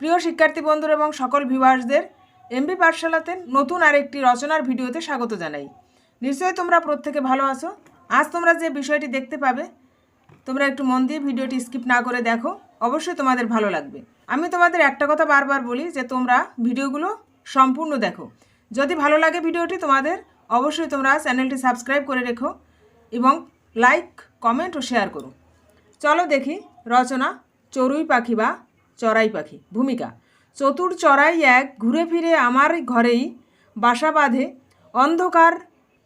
প্রিয় শিক্ষার্থী বন্ধুরা এবং সকল ভিউয়ার্সদের এমবি পাঠশালাতে নতুন আরেকটি রচনার ভিডিওতে স্বাগত জানাই। নিশ্চয়ই তোমরা প্রত্যেকে ভালো আছো। আজ তোমরা যে বিষয়টি দেখতে পাবে, তোমরা একটু মন দিয়ে ভিডিওটি স্কিপ না করে দেখো, অবশ্যই তোমাদের ভালো লাগবে। আমি তোমাদের একটা কথা বারবার বলি যে, তোমরা ভিডিওগুলো সম্পূর্ণ দেখো। যদি ভালো লাগে ভিডিওটি তোমাদের, অবশ্যই তোমরা চ্যানেলটি সাবস্ক্রাইব করে রেখো এবং লাইক, কমেন্ট ও শেয়ার করো। চলো দেখি রচনা চড়ুই পাখি বা চড়াই পাখি, ভূমিকা। চতুর চড়াই এক ঘুরে ফিরে আমার ঘরেই বাসা বাঁধে, অন্ধকার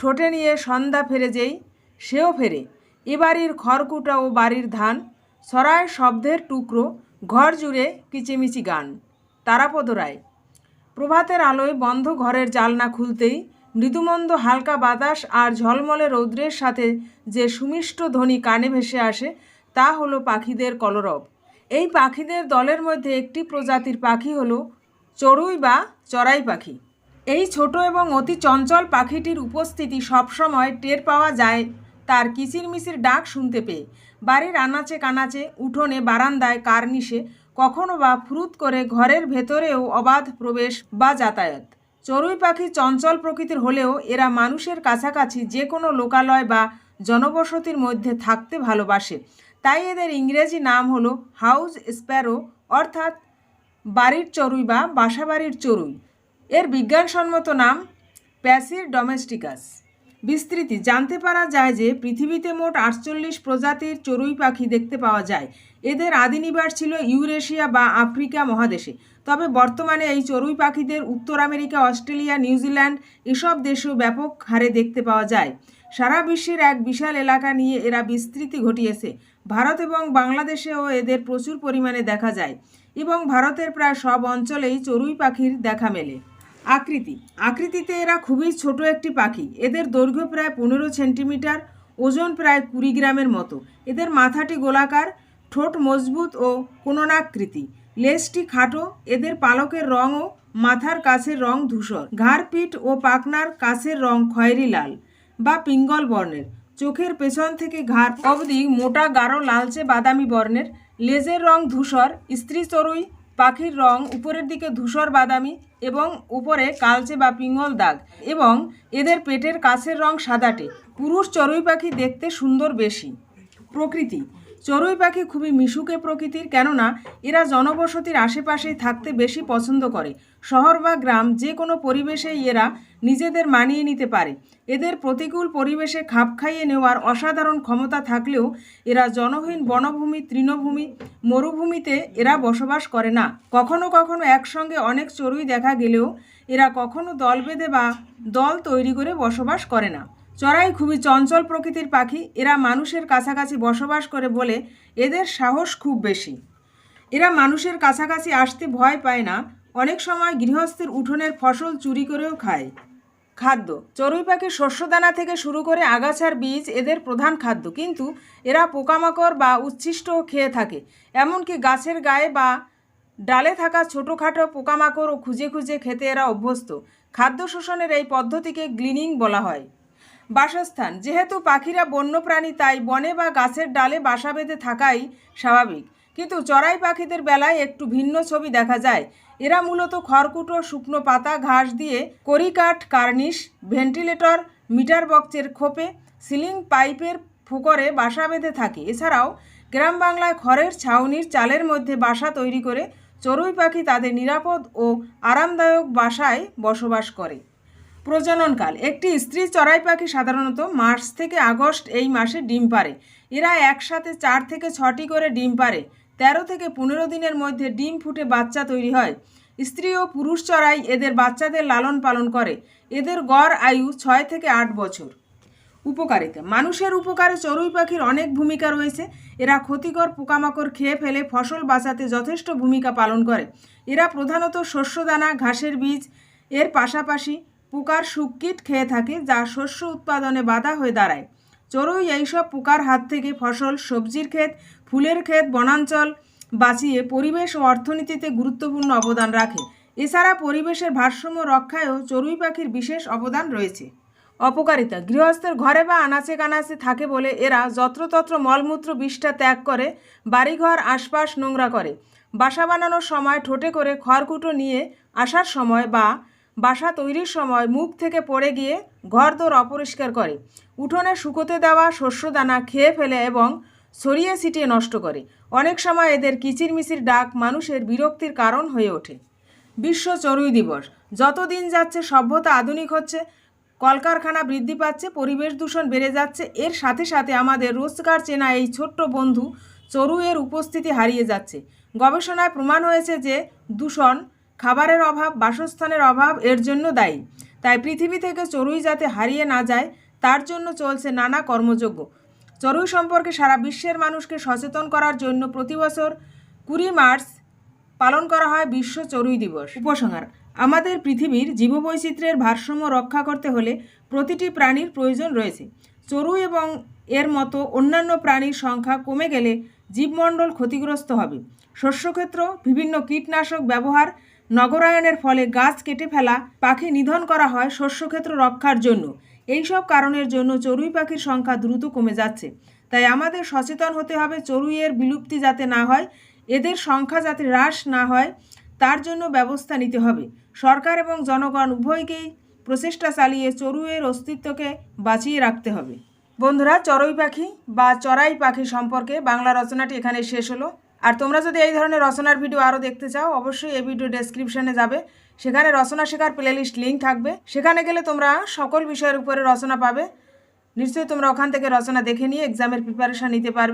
ঠোঁটে নিয়ে সন্ধ্যা ফেরে যেই, সেও ফেরে। এ বাড়ির খড়কুটা ও বাড়ির ধান সরায় শব্দের টুকরো, ঘর জুড়ে কিচিমিচি গান। তারাপদ রায়। প্রভাতের আলোয় বন্ধ ঘরের জালনা খুলতেই মৃদুমন্দ হালকা বাতাস আর ঝলমলে রৌদ্রের সাথে যে সুমিষ্ট ধ্বনি কানে ভেসে আসে, তা হলো পাখিদের কলরব। এই পাখিদের দলের মধ্যে একটি প্রজাতির পাখি হলো চড়ুই বা চড়াই পাখি। এই ছোট এবং অতি চঞ্চল পাখিটির উপস্থিতি সবসময় টের পাওয়া যায়, তার কিচিরমিচির ডাক শুনতে পেয়ে। বাড়ির আনাচে কানাচে, উঠোনে, বারান্দায়, কার্নিশে কখনো বা ফুরুত করে ঘরের ভেতরেও অবাধ প্রবেশ বা যাতায়াত। চড়ুই পাখি চঞ্চল প্রকৃতির হলেও এরা মানুষের কাছাকাছি যে কোনো লোকালয় বা জনবসতির মধ্যে থাকতে ভালোবাসে। তাই এদের ইংরেজি নাম হলো হাউস স্প্যারো, অর্থাৎ বাড়ির চড়ুই বা বাসাবাড়ির চড়ুই। এর বিজ্ঞানসম্মত নাম প্যাসির ডোমেস্টিকাস বিস্তৃতি, জানতে পারা যায় যে পৃথিবীতে মোট আটচল্লিশ প্রজাতির চড়ুই পাখি দেখতে পাওয়া যায়। এদের আদি নিবাস ছিল ইউরেশিয়া বা আফ্রিকা মহাদেশে। তবে বর্তমানে এই চড়ুই পাখিদের উত্তর আমেরিকা, অস্ট্রেলিয়া, নিউজিল্যান্ড এসব দেশেও ব্যাপক হারে দেখতে পাওয়া যায়। সারা বিশ্বের এক বিশাল এলাকা নিয়ে এরা বিস্তৃতি ঘটিয়েছে। ভারত এবং বাংলাদেশেও এদের প্রচুর পরিমাণে দেখা যায় এবং ভারতের প্রায় সব অঞ্চলেই চড়ুই পাখির দেখা মেলে। আকৃতি। আকৃতিতে এরা খুবই ছোট একটি পাখি। এদের দৈর্ঘ্য প্রায় পনেরো সেন্টিমিটার, ওজন প্রায় কুড়ি গ্রামের মতো। এদের মাথাটি গোলাকার, ঠোঁট মজবুত ও কোণনাকৃতি লেজটি খাটো, এদের পালকের রঙও মাথার কাছের রং ধূসর। ঘাড় পিঠ ও পাখনার কাছের রং খয়েরি লাল। বা পিঙ্গল বর্ণের। চোখের পেছন থেকে ঘাট অবধি মোটা, গাঢ়, লালচে বাদামি বর্ণের। লেজের রং ধূসর, স্ত্রী চড়ুই, পাখির রং উপরের দিকে ধূসর বাদামি এবং উপরে কালচে বা পিঙ্গল দাগ এবং এদের পেটের কাছের রং সাদাটে। পুরুষ চড়ুই পাখি দেখতে সুন্দর বেশি। প্রকৃতি চড়ুই পাখি খুবই মিশুকে প্রকৃতির, কেননা এরা জনবসতির আশেপাশেই থাকতে বেশি পছন্দ করে। শহর বা গ্রাম যে কোনো পরিবেশেই এরা নিজেদের মানিয়ে নিতে পারে। এদের প্রতিকূল পরিবেশে খাপ খাইয়ে নেওয়ার অসাধারণ ক্ষমতা থাকলেও এরা জনহীন বনভূমি, তৃণভূমি, মরুভূমিতে এরা বসবাস করে না। কখনো কখনো একসঙ্গে অনেক চড়ুই দেখা গেলেও এরা কখনো দল বেঁধে বা দল তৈরি করে বসবাস করে না। চড়াই খুবই চঞ্চল প্রকৃতির পাখি। এরা মানুষের কাছাকাছি বসবাস করে বলে এদের সাহস খুব বেশি। এরা মানুষের কাছাকাছি আসতে ভয় পায় না। অনেক সময় গৃহস্থের উঠোনের ফসল চুরি করেও খায়। খাদ্য। চড়ুই পাখির শস্যদানা থেকে শুরু করে আগাছার বীজ এদের প্রধান খাদ্য। কিন্তু এরা পোকামাকড় বা উচ্ছিষ্টও খেয়ে থাকে। এমনকি গাছের গায়ে বা ডালে থাকা ছোটোখাটো পোকামাকড়ও খুঁজে খুঁজে খেতে এরা অভ্যস্ত। খাদ্য শোষণের এই পদ্ধতিকে গ্লিনিং বলা হয়। বাসস্থান। যেহেতু পাখিরা বন্যপ্রাণী, তাই বনে বা গাছের ডালে বাসা বেঁধে থাকাই স্বাভাবিক। কিন্তু চড়াই পাখিদের বেলায় একটু ভিন্ন ছবি দেখা যায়। এরা মূলত খড়কুটো, শুকনো পাতা, ঘাস দিয়ে করিকাঠ কার্নিশ, ভেন্টিলেটর, মিটার বক্সের খোপে, সিলিং পাইপের ফুকরে বাসা বেঁধে থাকে। এছাড়াও গ্রাম বাংলায় খড়ের ছাউনির চালের মধ্যে বাসা তৈরি করে চড়ুই পাখি তাদের নিরাপদ ও আরামদায়ক বাসায় বসবাস করে। প্রজননকাল। একটি স্ত্রী চড়াই পাখি সাধারণত মার্চ থেকে আগস্ট এই মাসে ডিম পারে এরা একসাথে চার থেকে ছটি করে ডিম পারে তেরো থেকে পনেরো দিনের মধ্যে ডিম ফুটে বাচ্চা তৈরি হয়। স্ত্রী ও পুরুষ চড়াই এদের বাচ্চাদের লালন পালন করে। এদের গড় আয়ু ছয় থেকে আট বছর। উপকারিতা। মানুষের উপকারে চড়ুই পাখির অনেক ভূমিকা রয়েছে। এরা ক্ষতিকর পোকামাকড় খেয়ে ফেলে ফসল বাঁচাতে যথেষ্ট ভূমিকা পালন করে। এরা প্রধানত শস্যদানা, ঘাসের বীজ, এর পাশাপাশি পোকার শুককিট খেয়ে থাকে, যা শস্য উৎপাদনে বাধা হয়ে দাঁড়ায়। চড়ুই এইসব পোকার হাত থেকে ফসল, সবজির ক্ষেত, ফুলের ক্ষেত, বনাঞ্চল বাঁচিয়ে পরিবেশ ও অর্থনীতিতে গুরুত্বপূর্ণ অবদান রাখে। এছাড়া পরিবেশের ভারসাম্য রক্ষায়ও চড়ুই পাখির বিশেষ অবদান রয়েছে। অপকারিতা, গৃহস্থের ঘরে বা আনাচে কানাচে থাকে বলে এরা যত্রতত্র মলমূত্র বিষটা ত্যাগ করে, বাড়িঘর, আশপাশ নোংরা করে। বাসা বানানোর সময় ঠোঁটে করে খড়কুটো নিয়ে আসার সময় বা বাসা তৈরির সময় মুখ থেকে পড়ে গিয়ে ঘরদোর অপরিষ্কার করে। উঠোনে শুকোতে দেওয়া শস্যদানা খেয়ে ফেলে এবং ছড়িয়ে ছিটিয়ে নষ্ট করে। অনেক সময় এদের কিচিরমিচির ডাক মানুষের বিরক্তির কারণ হয়ে ওঠে। বিশ্ব চড়ুই দিবস। যত দিন যাচ্ছে সভ্যতা আধুনিক হচ্ছে, কলকারখানা বৃদ্ধি পাচ্ছে, পরিবেশ দূষণ বেড়ে যাচ্ছে, এর সাথে সাথে আমাদের রোজগার চেনা এই ছোট্ট বন্ধু চড়ুইয়ের উপস্থিতি হারিয়ে যাচ্ছে। গবেষণায় প্রমাণ হয়েছে যে দূষণ খাবারের অভাব, বাসস্থানের অভাব এর জন্য দায়ী। তাই পৃথিবী থেকে চড়ুই যাতে হারিয়ে না যায়, তার জন্য চলছে নানা কর্মযজ্ঞ। চড়ুই সম্পর্কে সারা বিশ্বের মানুষকে সচেতন করার জন্য প্রতি বছর কুড়ি মার্চ পালন করা হয় বিশ্ব চড়ুই দিবস। উপসংহার, আমাদের পৃথিবীর জীববৈচিত্র্যের ভারসাম্য রক্ষা করতে হলে প্রতিটি প্রাণীর প্রয়োজন রয়েছে। চড়ুই এবং এর মতো অন্যান্য প্রাণীর সংখ্যা কমে গেলে জীবমণ্ডল ক্ষতিগ্রস্ত হবে। শস্যক্ষেত্র, বিভিন্ন কীটনাশক ব্যবহার নগরায়নের ফলে গাছ কেটে ফেলা, পাখি নিধন করা হয় শস্যক্ষেত্র রক্ষার জন্য। এইসব কারণের জন্য চড়ুই পাখির সংখ্যা দ্রুত কমে যাচ্ছে। তাই আমাদের সচেতন হতে হবে চড়ুইয়ের বিলুপ্তি যাতে না হয়, এদের সংখ্যা যাতে হ্রাস না হয়, তার জন্য ব্যবস্থা নিতে হবে। সরকার এবং জনগণ উভয়কেই প্রচেষ্টা চালিয়ে চড়ুইয়ের অস্তিত্বকে বাঁচিয়ে রাখতে হবে। বন্ধুরা, চড়ুই পাখি বা চড়াই পাখি সম্পর্কে বাংলা রচনাটি এখানে শেষ হলো। আর তোমরা যদি এই ধরনের রচনার ভিডিও আরও দেখতে চাও, অবশ্যই এই ভিডিও ডেসক্রিপশানে যাবে। সেখানে রচনা শেখার প্লেলিস্ট লিঙ্ক থাকবে। সেখানে গেলে তোমরা সকল বিষয়ের উপরে রচনা পাবে। নিশ্চয়ই তোমরা ওখান থেকে রচনা দেখে নিয়ে এক্সামের প্রিপারেশান নিতে পারবে।